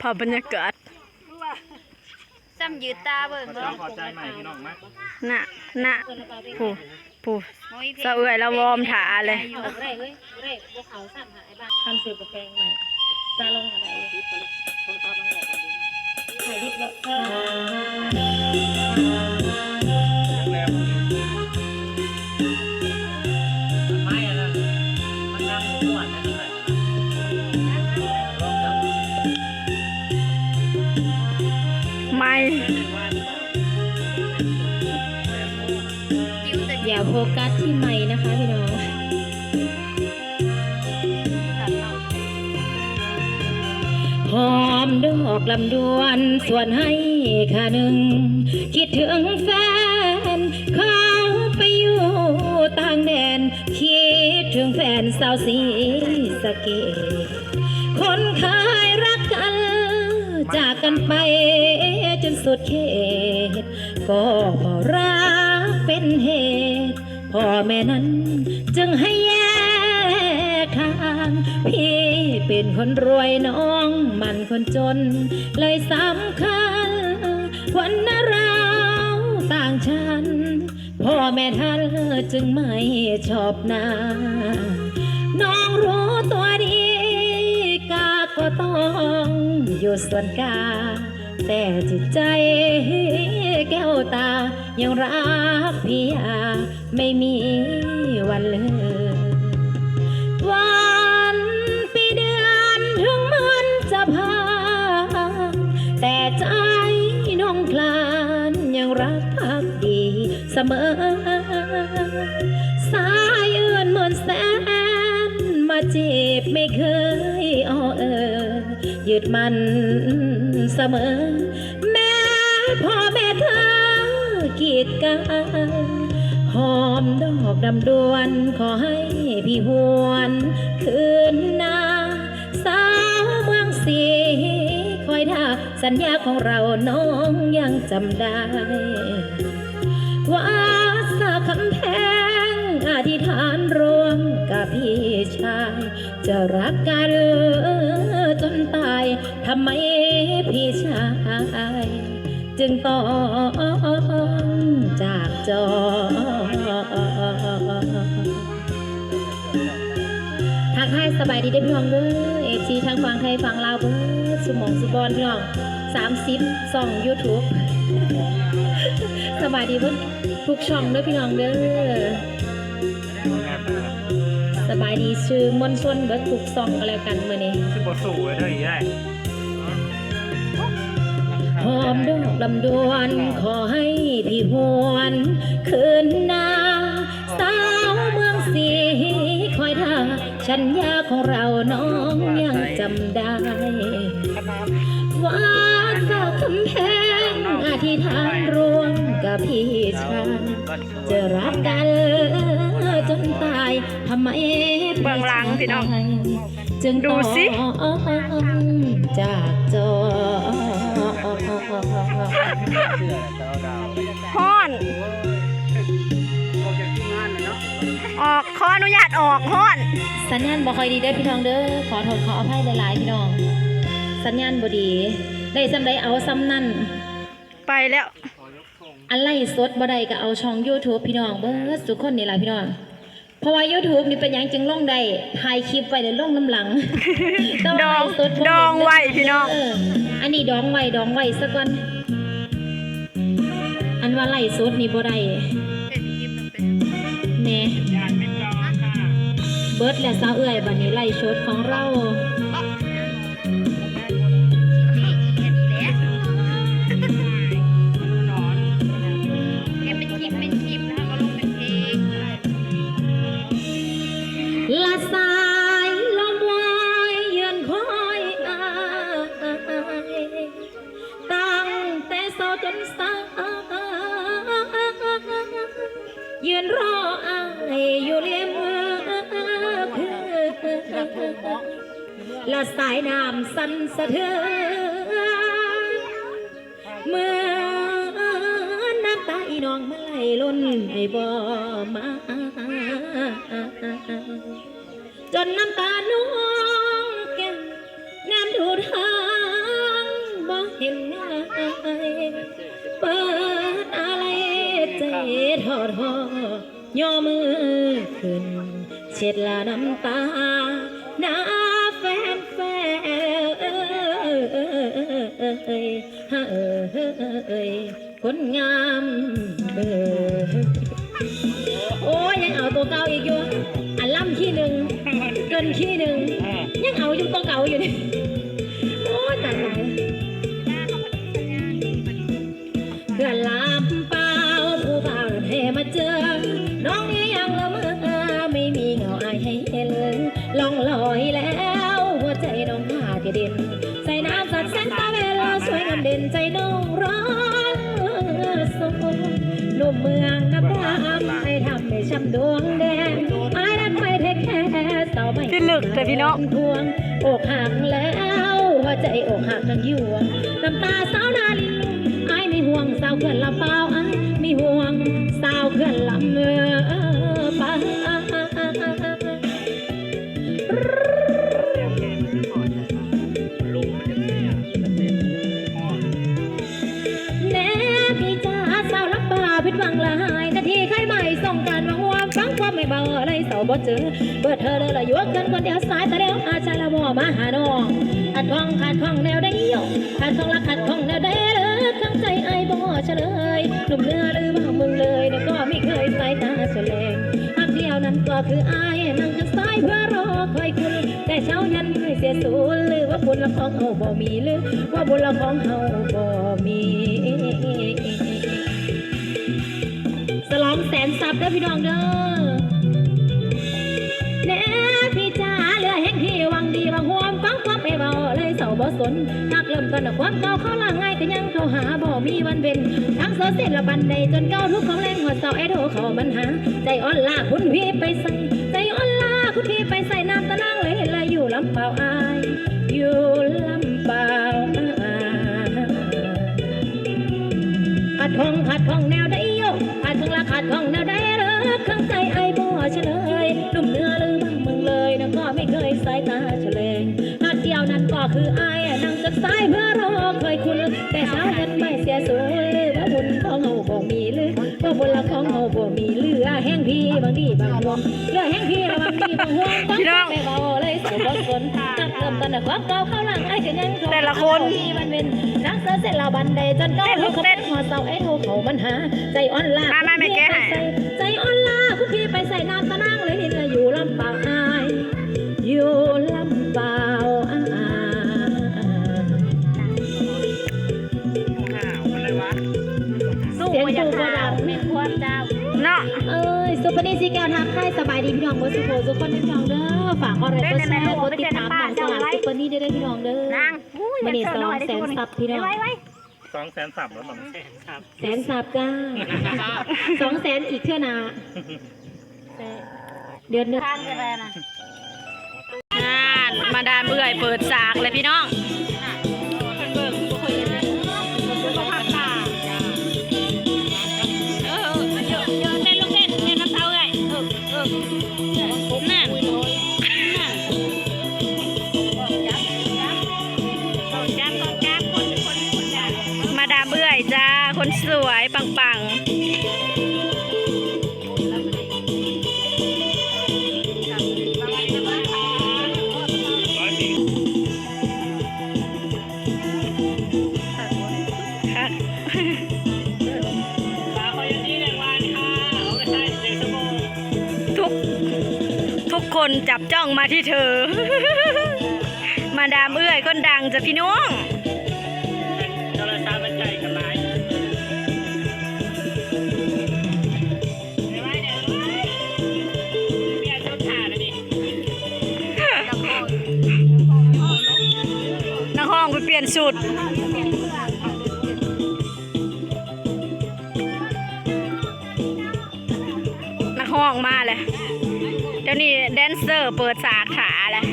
ภาพบรรยากาศซ้ำยืดตาเบิ่งเบิ่งขอใจใหม่พี่น้องนะน่ะน่ะผู้ผู้โอ้ยสะเอื่อยแล้ววอร์มถาเลยเอาเร่เฮ้ยเร่พวกเขาสั่งหายบ้านทำสืบกับแกงใหม่ตาลงอะไรถ่ายดิบแล้ว อย่าโฟกัสที่ใหม่นะคะพี่น้องหอมดอกลำดวนส่วนให้ค่าหนึ่ง คิดถึงแฟนเขาไปอยู่ต่างแดน คิดถึงแฟนสาวสีสะเกตคนเคยรักกัน จากกันไปจนสุดเขตก็รัก เป็นเหตุ พ่อแม่นั้นจึงให้แยกทาง พี่เป็นคนรวยน้องมันคนจน เลยสำคัญ วันนเราวต่างฉันพ่อแม่ท่านจึงไม่ชอบนาน้องรู้ตัวดีกาก็ต้องอยู่ส่วนกา แต่จิตใจแก้วตา ยังรักพี่อาไม่มีวันเลิกวันปีเดือนถึงมันจะผ่านแต่ใจน้องพลานยังรักพักดีเสมอ สายเอื่นเหมือนแสน มาจีบไม่เคยอ้อเออ ยึดมันเสมอ แม่พ่อแม่เธอกีดกันหอมดอกดำดวน ขอให้พี่หวนคืนนาสาวเมืองสีคอยท่าสัญญาของเราน้องยังจำได้ ว่าสาคำแพงอธิษฐานรวมกับพี่ชาย จะรักกันจนตา ทำไมพี่ชาย จึงต้องจากจอทักทายสบายดีได้อพี่น้องเด้อเอจีทางฝั่งไทยฝั่งลาวเบิดสมองสุบอลพี่น้องสามสิบสองยูทูบสบายดีเพิ่นทุกช่องเด้อพี่น้องเด้อสบายดีชื่อมนต์ส่วนเบิดทุกช่องก็แล้วกันเมื้อนี้คือบทสู่ไว้ด้วยได้ หอมดอกลำดวนขอให้พี่หวนคืนนาสาวเมืองสีคอยท่าชัญญาของเราน้องยังจำได้ว่าสาวคำแพงอธิษฐานรวมกับพี่ชายจะรักกันจนตายทำไมเบื้องหลังพี่น้องจึงดูสิจากจอ ห้อน ออกขออนุญาตออกห้อน สัญญาณบ่ค่อยดีเด้อพี่น้องเด้อขอโทษขออภัยหลายๆพี่น้อง สัญญาณบ่ดี ได้ซ้ำใดเอาซ้ำนั่น ไปแล้ว อันไล่สดบ่ได้ก็เอาช่อง YouTube พี่น้องเบิดทุกคนนี่ล่ะพี่น้อง เพราะว่า YouTube นี่เป็นหยังจึงลงได้ถ่ายคลิปไว้แล้วลงน้ำหลังแต่ว่าดองไลฟ์สบ่ดองไว้พี่น้องเอันนี้ดองไว้ดองไว้ซะก่อน อันว่าไล่สดนี่บ่ได้เป็นคลิปมันเป็นแหน่เบิดและสาวเอื้อยบัดนี้ไล่สดของเรา และสายน้ำสั่นสะเทือนเมื่อน้ำตาอีน้องมาไหลล้นให้บ่มา จนน้ำตาน้องแก้มน้ำดูทางบ่เห็นหน้าเปิดอะไรใจทอดหอย่อมือขึ้นเช็ดละน้ำตา เอ่ยคนงามเอ้ยโอ้ยยังเอาตัวเก่าอีกอยู่อันล่ำขี้หนึ่งเกินขี้หนึ่งยังเอาอยู่ตัวเก่าอยู่นี่ ช้ำดวงแดงไอ้รักไม่เทคแค่เสาไม่ที่ลึกแต่พี่น้องทวงอกหักแล้วหัวใจอกหักทั้งยวงน้ำตาสาวนาลินไอ้ายมีห่วงสาวเขื่อนลำเปล่าไอ้ายมีห่วงสาวเขื่อนลำเมื่อ บ่เจอเบิดเธอเด้อละยวกกันคนเดียวสายต่เดียวอาชาละมัวมาหาน้องขัดข้องขัดข้องแนวได้ยกขัดข้องรักขัดข้องแนวได้เลยข้งใจไอ้บ่เฉลยหนุ่มเนื้อหรือว่ามึงเลยนะก็ไม่เคยสายตาเฉลงอักเดียวนั้นก็คือไอ้นั่งกันสายเพื่อรอคอยคุณแต่เช้ายันเคยเสียสูญหรือว่าบุญละของเฮาบ่มีหรือว่าบุญละของเฮาบ่มีสลองแสนซับเด้อพี่น้องเด้อ แน่พี่จ๋าเหลือแห่งที่วังดีวังหวมฟังความไปเบาเลยเสาบ่สนหักเริ่มต้นความเก่าเข้าล่างง่ายก็ยังเข้าหาบ่มีวันเว้นทั้งโซเส้นละบันไดจนเก่าทุกของแรงหัวเสาไอโถเขามันหาใจอ่อนลาคุณพี่ไปใส่ใจอ่อนลาคุณพี่ไปใส่น้ำตะนางเลยละอยู่ลำเปล่าอายอยู่ สายเพื่อรอเคยคุณ แต่เช้านั้นไม่เสียสูญหรือว่าบุญของเฮาบ่มีหรือว่าบุญละของเฮาบ่มีเหลือแห้งพี่บางดีบางห่วงเหลือแห้งพี่ระวังดีบางห่วงต้องไม่เบาเลยสียบ่สนนักเริ่มต้นจากความเก่าเข้าหลังไอ้ก็ยังเข้าแต่ละคนมันเป็นนักเสือเสร็จละบันใดจนก้าลูกเขาเป็นหัวเสาไอ้โทเขามันหาใจอ่อนลามามาแม่แก้ให้ใจอ่อนลาคุณพี่ไปใส่น้ำตะนางเลยนี่เลยอยู่ลำปาง เนาะเอ้ยสุปนีสีแก้วทักทายสบายดีพี่น้องเมื่อสุโขสุขคนพี่น้องเด้อฝากอะไรก็แชร์กดติดตามต่างสลากสุปนีได้เลยพี่น้องเด้อนางอุ้ยมันนี่สองแสนซับพี่น้องไว้ไว้สองแสนสับแล้วมั้งครับแสนซับจ้าสองแสนอีกเท่านาเดือนหนึงทานกันแล้วนะงานมาดามเอื่อยเปิดสากเลยพี่น้อง ใช้เด็กสมองทุก ทุกคนจับจ้องมาที่เธอ มาดามเอื่อยคนดังจ้ะพี่น้อง สุดๆนักห้องมาเลย เดี๋ยวนี้แดนเซอร์เปิดสาขาเลย